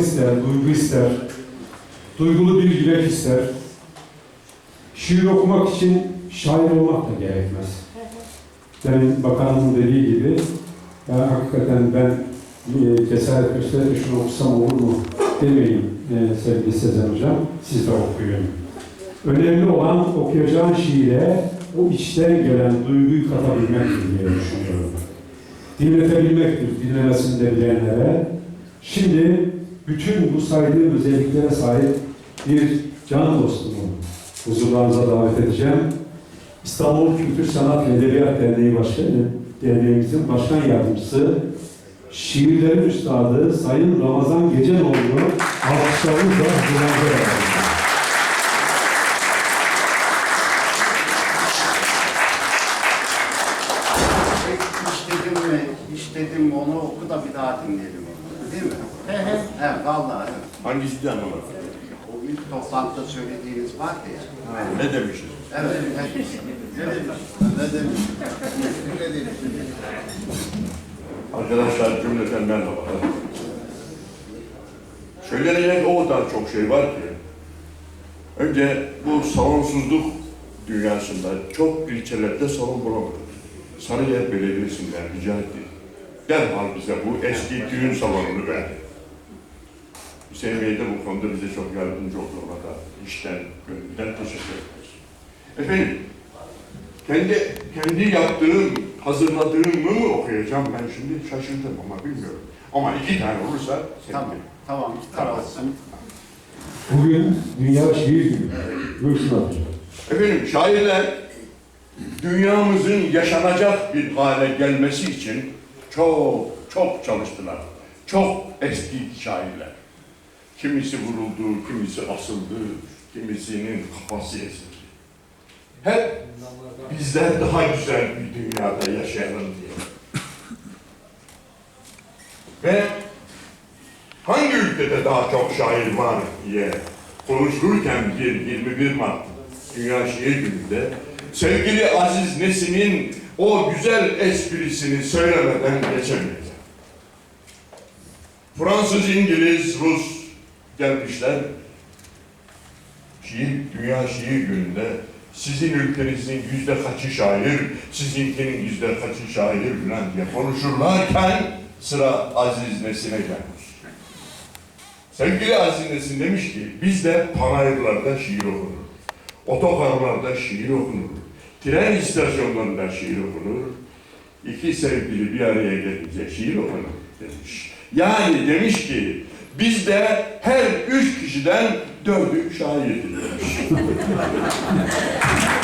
ister, duygu ister, duygulu bir yürek ister. Şiir okumak için şair olmak da gerekmez. Demin bakanımın dediği gibi, ya hakikaten ben e, cesaret göstererek şunu okusam olur mu demeyin e, sevgili Sezen Hocam, siz de okuyun. Önemli olan okuyacağın şiire o içten gelen duyguyu katabilmektir diye düşünüyorum. Dinletebilmektir dinlemesini de bilenlere. Şimdi bütün bu saydığım özelliklere sahip bir can dostumu huzurlarınıza davet edeceğim. İstanbul Kültür Sanat ve Edebiyat Derneği Başkanı, Derneğimizin Başkan Yardımcısı, şiirlerin üstadı Sayın Ramazan Gecenoğlu'nu alkışlarınızla huzurlarınıza davet. İşledim mi, işledim mi onu oku da bir daha dinleyelim. Değil mi? He he. Evet, vallahi. evet. Hangisi de anlamadım. O ilk toplantıda söylediğiniz vardı ya. Ne demişiz? Evet. Ne demiş? Ne demiş? Ne demiş? Arkadaşlar cümleten merhaba. Söylenecek o kadar çok şey var ki. Önce bu salonsuzluk dünyasında çok ilçelerde salon bulamadık. Sarıyer Belediyesi'nden rica ettik. Derhal bize bu eski düğün salonunu verdi. Hüseyin Bey de bu konuda bize çok yardımcı oldu ona da işten, gönülden teşekkür ederiz. Efendim, kendi kendi yaptığım, hazırladığımı mı okuyacağım ben şimdi şaşırdım ama bilmiyorum. Ama iki tane olursa Tamam. sevinirim. Tamam. Tamam. olsun. Bugün Dünya Şiir Günü. Buyursun. Efendim şairler dünyamızın yaşanacak bir hale gelmesi için çok çok çalıştılar. Çok eski şairler. Kimisi vuruldu, kimisi asıldı, kimisinin kafası ezildi. Hep bizler daha güzel bir dünyada yaşayalım diye. Ve hangi ülkede daha çok şair var diye konuşurken bir 21 Mart Dünya Şiir Günü'nde sevgili Aziz Nesin'in o güzel esprisini söylemeden geçemeyiz. Fransız, İngiliz, Rus gelmişler. Şiir, Dünya Şiir Günü'nde sizin ülkenizin yüzde kaçı şair, sizinkinin yüzde kaçı şair falan diye konuşurlarken sıra Aziz Nesin'e gelmiş. Sevgili Aziz Nesin demiş ki, bizde panayırlarda şiir okunur, otogarlarda şiir okunur, tren istasyonlarında şiir okunur, iki sevgili bir araya gelince şiir okunur demiş. Yani demiş ki, bizde her üç kişiden dördü şairdir demiş.